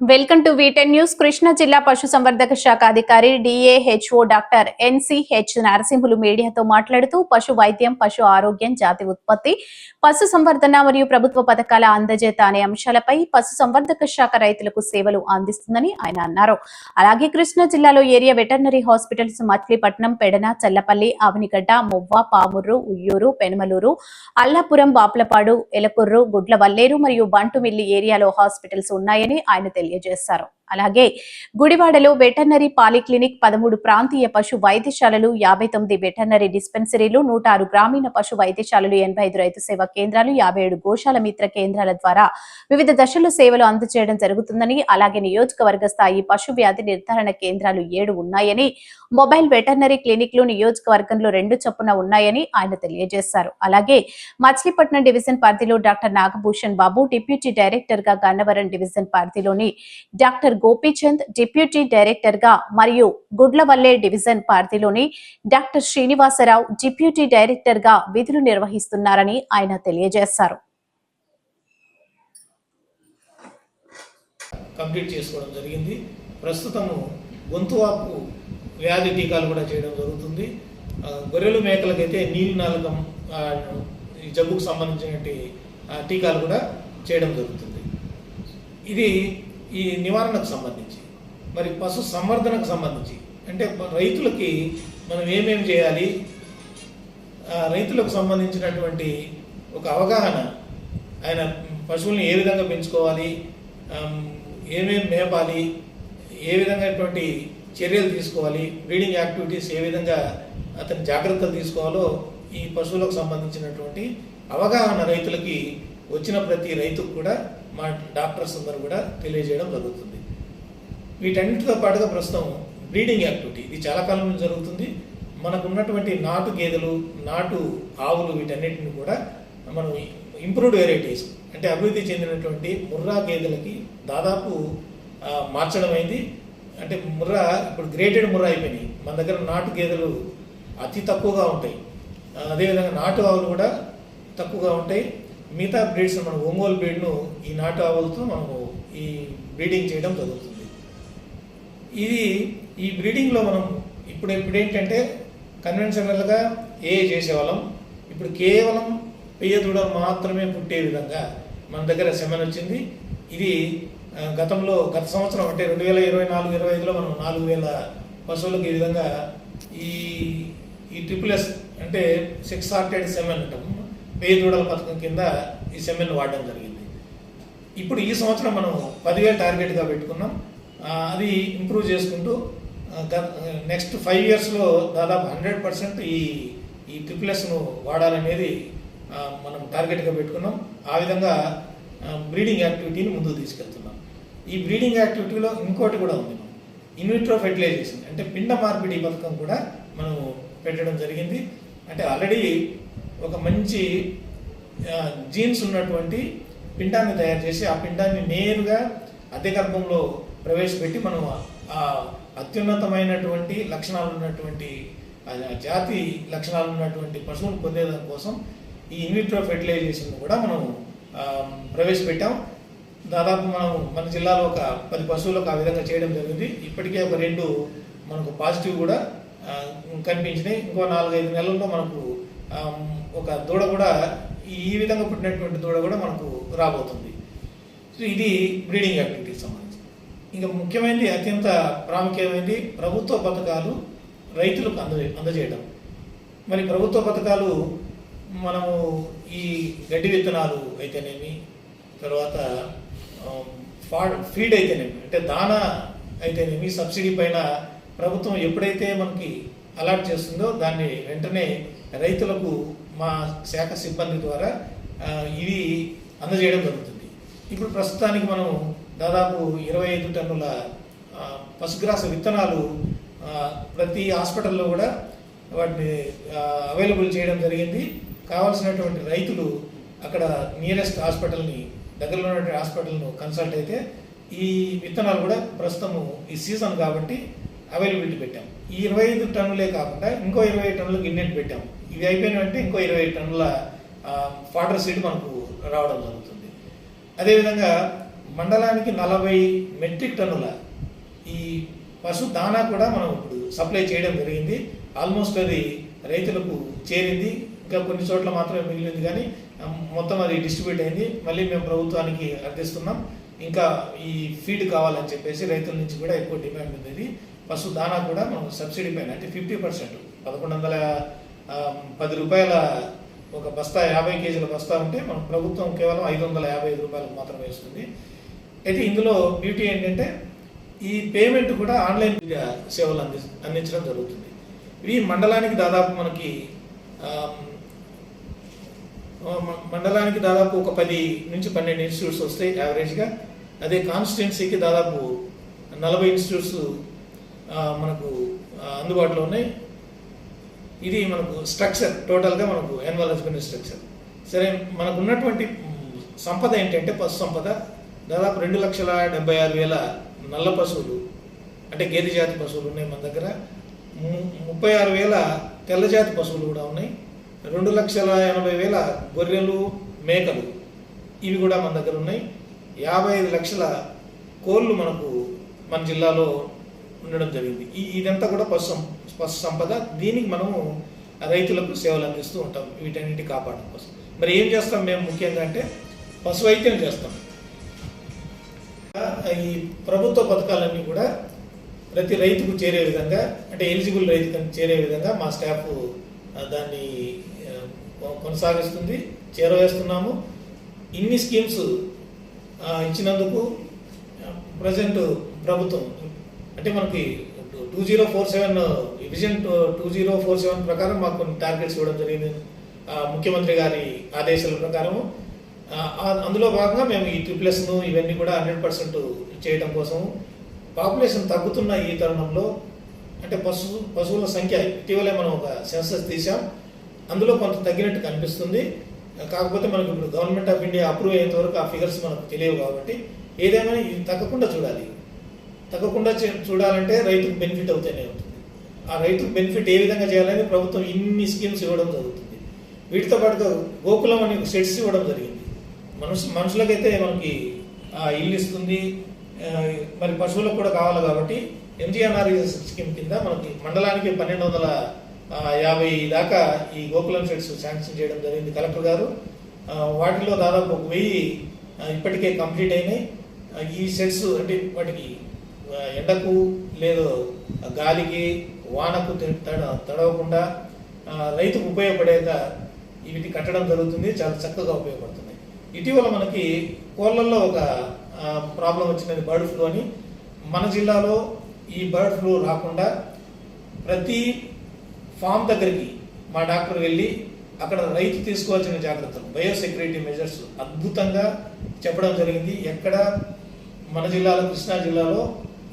Welcome to వీటెన్ news Krishna జిల్లా పశుసంవర్ధక శాఖ అధికారి డిఏహెచ్ఓ డాక్టర్ ఎన్సిహెచ్ నరసింహులు మీడియాతో మాట్లాడుతూ పశు వైద్యం పశు ఆరోగ్యం జాతి ఉత్పత్తి పశు సంవర్ధన మరియు ప్రభుత్వ పథకాల అందజేత అనే అంశాలపై పశు సంవర్ధక శాఖ రైతులకు సేవలు అందిస్తుందని ఆయన అన్నారు. అలాగే కృష్ణా జిల్లాలో area veterinary hospitals Machilipatnam Pedana Challapalli Avanigadda Movva Pamarru Vuyyuru Penamaluru Allapuram Baplapadu Elakurru Gudlavalleru మరియు బంటుమిల్లి ఏరియాలో హాస్పిటల్స్ ఉన్నాయని ఆయన తెలియజేశారు. అలాగే గుడివాడలో వెటర్నరీ పాలిక్లినిక్ పదమూడు ప్రాంతీయ పశు వైద్యశాలలు యాభై తొమ్మిది వెటర్నరీ డిస్పెన్సరీలు నూట ఆరు గ్రామీణ పశు వైద్యశాలలు ఎనభై ఐదు రైతు సేవా కేంద్రాలు యాభై ఏడు గోశాల మిత్ర కేంద్రాల ద్వారా వివిధ దశల్లో సేవలు అందజేయడం జరుగుతుందని అలాగే నియోజకవర్గ స్థాయి పశు వ్యాధి నిర్ధారణ కేంద్రాలు ఏడు ఉన్నాయని మొబైల్ వెటర్నరీ క్లినిక్లు నియోజకవర్గంలో రెండు చొప్పున ఉన్నాయని ఆయన తెలియజేశారు. అలాగే మచిలీపట్నం డివిజన్ పరిధిలో డాక్టర్ నాగభూషణ్ బాబు డిప్యూటీ డైరెక్టర్గా గన్నవరం డివిజన్ పరిధిలోని డాక్టర్ గోపీచంద్ డిప్యూటీ డైరెక్టర్గా మరియు గుడ్లవల్లే డివిజన్ పరిధిలోని డాక్టర్ శ్రీనివాసరావు డిప్యూటీ డైరెక్టర్గా విధులు నిర్వహిస్తున్నారని ఆయన తెలియజేశారు. కంప్లీట్ చేసుకోవడం జరిగింది. ప్రస్తుతము గొంతు వాపు వ్యాధి టీకాలు కూడా చేయడం జరుగుతుంది. ఆ, గొర్రెలు మేకలకైతే నీలి నాలుగం జబ్బుకు సంబంధించినటువంటి టీకాలు కూడా చేయడం జరుగుతుంది. ఇది ఈ నివారణకు సంబంధించి మరి పశు సంవర్ధనకు సంబంధించి అంటే రైతులకి మనం ఏమేమి చేయాలి? ఆ, రైతులకు సంబంధించినటువంటి ఒక అవగాహన ఆయన పశువుల్ని ఏ విధంగా పెంచుకోవాలి? ఏమేమి మేపాలి? ఏ విధమైనటువంటి చర్యలు తీసుకోవాలి? బ్రీడింగ్ యాక్టివిటీస్ ఏ విధంగా అతని జాగ్రత్తలు తీసుకోవాలో ఈ పశువులకు సంబంధించినటువంటి అవగాహన రైతులకి వచ్చిన ప్రతి రైతుకు కూడా మా డాక్టర్స్ అందరూ కూడా తెలియజేయడం జరుగుతుంది. వీటన్నిటితో పాటుగా ప్రస్తుతం బ్రీడింగ్ యాక్టివిటీ ఇది చాలా కాలం నుంచి జరుగుతుంది. మనకు ఉన్నటువంటి నాటు గేదెలు నాటు ఆవులు వీటన్నిటిని కూడా మనం ఇంప్రూవ్డ్ వెరైటీస్ అంటే అభివృద్ధి చెందినటువంటి ముర్రా గేదెలకి దాదాపు మార్చడం అయింది. అంటే ముర్రా ఇప్పుడు గ్రేటెడ్ ముర్రా అయిపోయినాయి. మన దగ్గర నాటు గేదెలు అతి తక్కువగా ఉంటాయి. అదేవిధంగా నాటు ఆవులు కూడా తక్కువగా ఉంటాయి. మిగతా బ్రీడ్స్ మనం ఒంగోలు బ్రీడ్ను ఈ నాటు ఆవులతో మనము ఈ బ్రీడింగ్ చేయడం జరుగుతుంది. ఇది ఈ బ్రీడింగ్లో మనం ఇప్పుడు ఇప్పుడు ఏంటంటే కన్వెన్షనల్గా ఏ చేసేవాళ్ళం. ఇప్పుడు కేవలం పెయ్య దూడలు మాత్రమే పుట్టే విధంగా మన దగ్గర సెమెన్ వచ్చింది. ఇది గతంలో గత సంవత్సరం అంటే రెండు వేల ఇరవై నాలుగు ఇరవై ఐదులో మనం నాలుగు వేల పశువులకు ఈ విధంగా ఈ ఈ ట్రిపుల్ ఎస్ అంటే సిక్స్ హార్టెడ్ సెమెన్ అంటాం వెయ్యి దూడల పథకం కింద ఈ సెమెన్ వాడడం జరిగింది. ఇప్పుడు ఈ సంవత్సరం మనం పదివేలు టార్గెట్గా పెట్టుకున్నాం. అది ఇంప్రూవ్ చేసుకుంటూ నెక్స్ట్ ఫైవ్ ఇయర్స్లో దాదాపు హండ్రెడ్ పర్సెంట్ ఈ ఈ ట్రిప్లెస్ను వాడాలనేది మనం టార్గెట్గా పెట్టుకున్నాం. ఆ విధంగా బ్రీడింగ్ యాక్టివిటీని ముందుకు తీసుకెళ్తున్నాం. ఈ బ్రీడింగ్ యాక్టివిటీలో ఇంకోటి కూడా ఉంది. ఇన్విట్రో ఫెర్టిలైజేషన్ అంటే పిండ మార్పిడి పథకం కూడా మనం పెట్టడం జరిగింది. అంటే ఆల్రెడీ ఒక మంచి జీన్స్ ఉన్నటువంటి పిండాన్ని తయారు చేసి ఆ పిండాన్ని నేరుగా అద్దె గర్భంలో ప్రవేశపెట్టి మనం ఆ అత్యున్నతమైనటువంటి లక్షణాలు ఉన్నటువంటి జాతి లక్షణాలు ఉన్నటువంటి పశువులు పొందేదాని కోసం ఈ ఇన్విట్రో ఫెర్టిలైజేషన్ కూడా మనం ప్రవేశపెట్టాం. దాదాపు మనం మన జిల్లాలో ఒక పది పశువులకు ఆ విధంగా చేయడం జరిగింది. ఇప్పటికే ఒక రెండు మనకు పాజిటివ్ కూడా కనిపించినాయి. ఇంకో నాలుగైదు నెలల్లో మనకు ఒక దూడ కూడా ఈ విధంగా పుట్టినటువంటి దూడ కూడా మనకు రాబోతుంది. సో ఇది బ్రీడింగ్ యాక్టివిటీకి సంబంధించి ఇంకా ముఖ్యమైనది అత్యంత ప్రాముఖ్యమైనది ప్రభుత్వ పథకాలు రైతులకు అంద అందజేయడం. మరి ప్రభుత్వ పథకాలు మనము ఈ గడ్డి విత్తనాలు అయితేనేమి తర్వాత ఫాడ్ ఫీడ్ అయితేనేమి అంటే దానా అయితేనేమి సబ్సిడీ పైన ప్రభుత్వం ఎప్పుడైతే మనకి అలాట్ చేస్తుందో దాన్ని వెంటనే రైతులకు మా శాఖ సిబ్బంది ద్వారా ఇవి అందజేయడం జరుగుతుంది. ఇప్పుడు ప్రస్తుతానికి మనం దాదాపు ఇరవై ఐదు టన్నుల ఆ, పశుగ్రాస విత్తనాలు ప్రతి హాస్పిటల్లో కూడా వాటిని అవైలబుల్ చేయడం జరిగింది. కావాల్సినటువంటి రైతులు అక్కడ నియరెస్ట్ హాస్పిటల్ని దగ్గరలో ఉన్నటువంటి హాస్పిటల్ను కన్సల్ట్ అయితే ఈ విత్తనాలు కూడా ప్రస్తుతము ఈ సీజన్ కాబట్టి అవైలబిలిటీ పెట్టాము. ఈ ఇరవై ఐదు టన్నులే కాకుండా ఇంకో ఇరవై ఐదు టన్నులు గిన్నెట్ పెట్టాము ఇవి అయిపోయినంటే ఇంకో ఇరవై ఐదు టన్నుల ఫాటర్ సీడ్ మనకు రావడం జరుగుతుంది. అదేవిధంగా మండలానికి నలభై మెట్రిక్ టన్నుల ఈ పశు దానా కూడా మనం ఇప్పుడు సప్లై చేయడం జరిగింది. ఆల్మోస్ట్ అది రైతులకు చేరింది. ఇంకా కొన్ని చోట్ల మాత్రమే మిగిలింది కానీ మొత్తం అది డిస్ట్రిబ్యూట్ అయింది. మళ్ళీ మేము ప్రభుత్వానికి అర్థిస్తున్నాం. ఇంకా ఈ ఫీడ్ కావాలని చెప్పేసి రైతుల నుంచి కూడా ఎక్కువ డిమాండ్ ఉంది. పశు దానా కూడా మనం సబ్సిడీ పైన అంటే ఫిఫ్టీ పర్సెంట్ పదకొండు వందల పది రూపాయల ఒక బస్తా యాభై కేజీల బస్తా ఉంటే మనం ప్రభుత్వం కేవలం ఐదు వందల యాభై ఐదు రూపాయలకు మాత్రమే ఇస్తుంది. అయితే ఇందులో బ్యూటీ ఏంటంటే ఈ పేమెంట్ కూడా ఆన్లైన్ సేవలు అంది అందించడం జరుగుతుంది. ఇవి మండలానికి దాదాపు మనకి మండలానికి దాదాపు ఒక పది నుంచి పన్నెండు ఇన్స్టిట్యూట్స్ వస్తాయి యావరేజ్గా. అదే కాన్స్టిట్యున్సీకి దాదాపు నలభై ఇన్స్టిట్యూట్స్ మనకు అందుబాటులో ఉన్నాయి. ఇది మనకు స్ట్రక్చర్ టోటల్గా మనకు యాన్యువల్ హస్బెండరీ స్ట్రక్చర్. సరే మనకు ఉన్నటువంటి సంపద ఏంటంటే పశు సంపద. దాదాపు రెండు లక్షల డెబ్బై ఆరు వేల నల్ల పశువులు అంటే గేదె జాతి పశువులు ఉన్నాయి మన దగ్గర. ము- ముప్పై ఆరు వేల తెల్ల జాతి పశువులు కూడా ఉన్నాయి. రెండు లక్షల ఎనభై వేల గొర్రెలు మేకలు ఇవి కూడా మన దగ్గర ఉన్నాయి. యాభై ఐదు లక్షల కోళ్ళు మనకు మన జిల్లాలో ఉండడం జరిగింది. ఈ ఇదంతా కూడా పశు సం- పశు సంపద దీనికి మనము రైతులకు సేవలు అందిస్తూ ఉంటాం వీటన్నిటి కాపాడడం కోసం. మరి ఏం చేస్తాం మేము ముఖ్యంగా అంటే పశు వైద్యం చేస్తాం. ఈ ప్రభుత్వ పథకాలన్నీ కూడా ప్రతి రైతుకు చేరే విధంగా అంటే ఎలిజిబుల్ రైతుకు చేరే విధంగా మా స్టాఫ్ దాన్ని కొనసాగిస్తుంది చేరవేస్తున్నాము. ఇన్ని స్కీమ్స్ ఇచ్చినందుకు ప్రజెంట్ ప్రభుత్వం అంటే మనకి two zero four seven vision two zero four seven ప్రకారం మాకు కొన్ని టార్గెట్స్ ఇవ్వడం జరిగింది. ముఖ్యమంత్రి గారి ఆదేశాల ప్రకారము. అందులో భాగంగా మేము ఈ ట్రిప్లెస్ను ఇవన్నీ కూడా హండ్రెడ్ పర్సెంట్ చేయడం కోసం పాపులేషన్ తగ్గుతున్న ఈ తరుణంలో అంటే పశు పశువుల సంఖ్య ఇటీవలే మనం ఒక సెన్సస్ తీసాం అందులో కొంత తగ్గినట్టు కనిపిస్తుంది. కాకపోతే మనకు ఇప్పుడు గవర్నమెంట్ ఆఫ్ ఇండియా అప్రూవ్ అయ్యేంత వరకు ఆ ఫిగర్స్ మనకు తెలియవు కాబట్టి ఏదేమైనా ఇది తగ్గకుండా చూడాలి. తగ్గకుండా చూడాలంటే రైతుకు బెనిఫిట్ అవుతూనే అవుతుంది. ఆ రైతుకు బెనిఫిట్ ఏ విధంగా చేయాలని ప్రభుత్వం ఇన్ని స్కీమ్స్ ఇవ్వడం జరుగుతుంది. వీటితో పాటుగా గోకులం అనే సెట్స్ ఇవ్వడం జరిగింది. మనుషు మనుషులకైతే మనకి ఆ, ఇల్లు ఇస్తుంది. మరి పశువులకు కూడా కావాలి కాబట్టి ఎంజీఎన్ఆర్ స్కీమ్ కింద మనకి మండలానికి పన్నెండు వందల యాభై దాకా ఈ గోకులం సెట్స్ శాంక్షన్ చేయడం జరిగింది కలెక్టర్ గారు. వాటిలో దాదాపు ఒక వెయ్యి ఇప్పటికే కంప్లీట్ అయినాయి. ఈ సెట్స్ అంటే వాటికి ఎండకు లేదు గాలికి వానకు తడ తడవకుండా రైతుకు ఉపయోగపడేగా వీటి కట్టడం జరుగుతుంది చాలా చక్కగా ఉపయోగపడుతుంది. ఇటీవల మనకి కోళ్ళల్లో ఒక ప్రాబ్లం వచ్చినది బర్డ్ ఫ్లూ అని. మన జిల్లాలో ఈ బర్డ్ ఫ్లూ రాకుండా ప్రతి ఫామ్ దగ్గరికి మా డాక్టర్ వెళ్ళి అక్కడ రైతు తీసుకోవాల్సిన జాగ్రత్తలు బయోసెక్యూరిటీ మెజర్స్ అద్భుతంగా చెప్పడం జరిగింది. ఎక్కడ మన జిల్లాలో కృష్ణా జిల్లాలో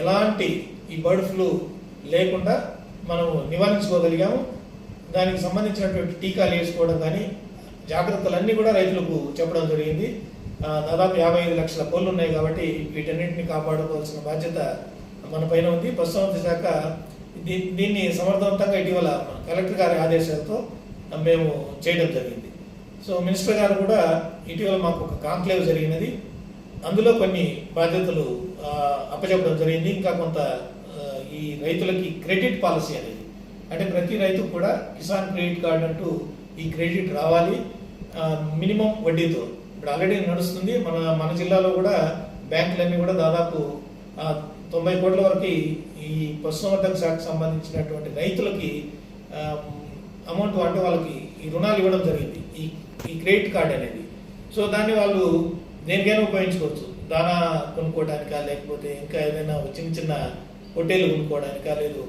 ఎలాంటి ఈ బర్డ్ ఫ్లూ లేకుండా మనం నివారించుకోగలిగాము. దానికి సంబంధించినటువంటి టీకాలు వేసుకోవడం కానీ జాగ్రత్తలన్నీ కూడా రైతులకు చెప్పడం జరిగింది. దాదాపు యాభై ఐదు లక్షల కోళ్ళు ఉన్నాయి కాబట్టి వీటన్నింటిని కాపాడుకోవాల్సిన బాధ్యత మన పైన ఉంది. పశుసంవర్ధక శాఖ దీన్ని సమర్థవంతంగా ఇటీవల కలెక్టర్ గారి ఆదేశాలతో మేము చేయడం జరిగింది. సో మినిస్టర్ గారు కూడా ఇటీవల మాకు ఒక కాంక్లేవ్ జరిగినది. అందులో కొన్ని బాధ్యతలు అప్పచెప్పడం జరిగింది. ఇంకా కొంత ఈ రైతులకి క్రెడిట్ పాలసీ అనేది. అంటే ప్రతి రైతుకు కూడా కిసాన్ క్రెడిట్ కార్డు అంటూ ఈ క్రెడిట్ రావాలి. మినిమం వడ్డీతో. ఇప్పుడు ఆల్రెడీ నడుస్తుంది. మన మన జిల్లాలో కూడా బ్యాంకులన్నీ కూడా దాదాపు తొంభై కోట్ల వరకు ఈ పశుసంవర్ధక శాఖకు సంబంధించినటువంటి రైతులకి అమౌంట్ అంటే వాళ్ళకి ఈ రుణాలు ఇవ్వడం జరిగింది. ఈ ఈ క్రెడిట్ కార్డ్ అనేది. సో దాన్ని వాళ్ళు దేనికైనా ఉపయోగించుకోవచ్చు. దానా కొనుక్కోవడానికా లేకపోతే ఇంకా ఏదైనా చిన్న చిన్న పొట్టేలు కొనుక్కోవడానికా లేదు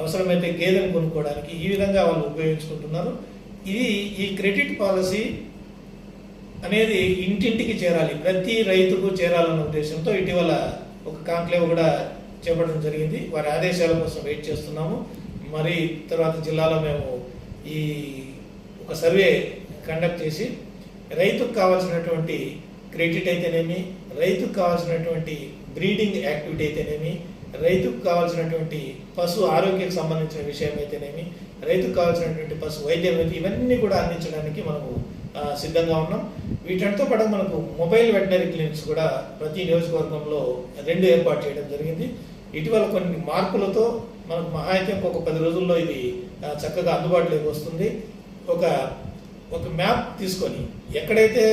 అవసరమైతే గేదెలు కొనుక్కోవడానికి ఈ విధంగా వాళ్ళు ఉపయోగించుకుంటున్నారు. ఇది ఈ క్రెడిట్ పాలసీ అనేది ఇంటింటికి చేరాలి. ప్రతి రైతుకు చేరాలన్న ఉద్దేశంతో ఇటీవల ఒక కాంక్లేవ్ కూడా చేపట్టడం జరిగింది. వారి ఆదేశాల కోసం వెయిట్ చేస్తున్నాము. మరి తర్వాత జిల్లాలో మేము ఈ ఒక సర్వే కండక్ట్ చేసి రైతుకు కావాల్సినటువంటి క్రెడిట్ అయితేనేమి రైతుకు కావాల్సినటువంటి బ్రీడింగ్ యాక్టివిటీ అయితేనేమి రైతుకు కావాల్సినటువంటి పశు ఆరోగ్యకు సంబంధించిన విషయం అయితేనేమి రైతుకు కావాల్సినటువంటి పశు వైద్యం అయితే ఇవన్నీ కూడా అందించడానికి మనము సిద్ధంగా ఉన్నాం. వీటంతో పాటు మనకు మొబైల్ వెటనరీ క్లినిక్స్ కూడా ప్రతి నియోజకవర్గంలో రెండు ఏర్పాటు చేయడం జరిగింది. ఇటీవల కొన్ని మార్పులతో మనకు మహా అయితే ఒక పది రోజుల్లో ఇది చక్కగా అందుబాటులోకి వస్తుంది. ఒక ఒక మ్యాప్ తీసుకొని ఎక్కడైతే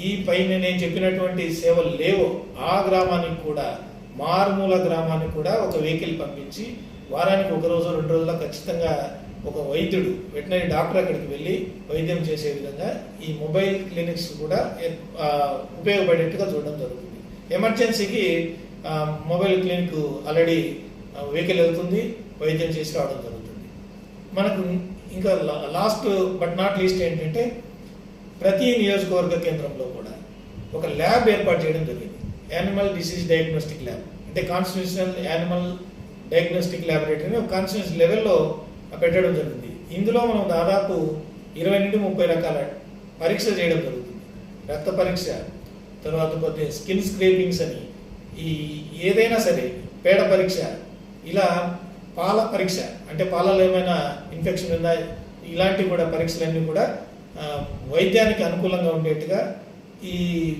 ఈ పైన నేను చెప్పినటువంటి సేవలు లేవో. ఆ గ్రామానికి కూడా మారుమూల గ్రామానికి కూడా ఒక వెహికల్ పంపించి వారానికి ఒక రోజు రెండు రోజుల్లో ఖచ్చితంగా ఒక వైద్యుడు వెటనరీ డాక్టర్ అక్కడికి వెళ్ళి వైద్యం చేసే విధంగా ఈ మొబైల్ క్లినిక్స్ కూడా ఉపయోగపడేట్టుగా చూడడం జరుగుతుంది. ఎమర్జెన్సీకి మొబైల్ క్లినిక్ ఆల్రెడీ వెహికల్ వెళ్తుంది వైద్యం చేసి రావడం జరుగుతుంది. మనకు ఇంకా లా- లాస్ట్ బట్ నాట్ లీస్ట్ ఏంటంటే ప్రతి నియోజకవర్గ కేంద్రంలో కూడా ఒక ల్యాబ్ ఏర్పాటు చేయడం జరిగింది. యానిమల్ డిసీజ్ డయాగ్నోస్టిక్ ల్యాబ్ అంటే కాన్స్టిట్యూషనల్ యానిమల్ డయాగ్నోస్టిక్ ల్యాబొరేటరీని ఒక కాన్స్టిట్యూషన్ లెవెల్లో పెట్టడం జరిగింది. ఇందులో మనం దాదాపు ఇరవై నుండి ముప్పై రకాల పరీక్షలు చేయడం జరుగుతుంది. రక్త పరీక్ష తర్వాత పోతే స్కిన్ స్క్రేపింగ్స్ అని ఈ ఏదైనా సరే పేడ పరీక్ష ఇలా పాల పరీక్ష అంటే పాలలో ఏమైనా ఇన్ఫెక్షన్ ఉందా ఇలాంటి కూడా పరీక్షలన్నీ కూడా వైద్యానికి అనుకూలంగా ఉండేట్టుగా ఈ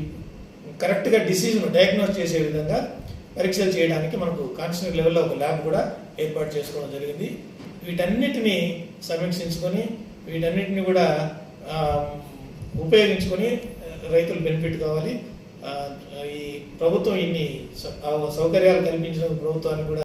కరెక్ట్గా డిసీజ్ను డయాగ్నోస్ చేసే విధంగా పరీక్షలు చేయడానికి మనకు కాన్స్టెంట్ లెవెల్లో ఒక ల్యాబ్ కూడా ఏర్పాటు చేసుకోవడం జరిగింది. వీటన్నిటిని సమీక్షించుకొని వీటన్నిటిని కూడా ఉపయోగించుకొని రైతులు బెనిఫిట్ కావాలి. ఈ ప్రభుత్వం ఇన్ని సౌ- సౌకర్యాలు కల్పించిన ప్రభుత్వానికి కూడా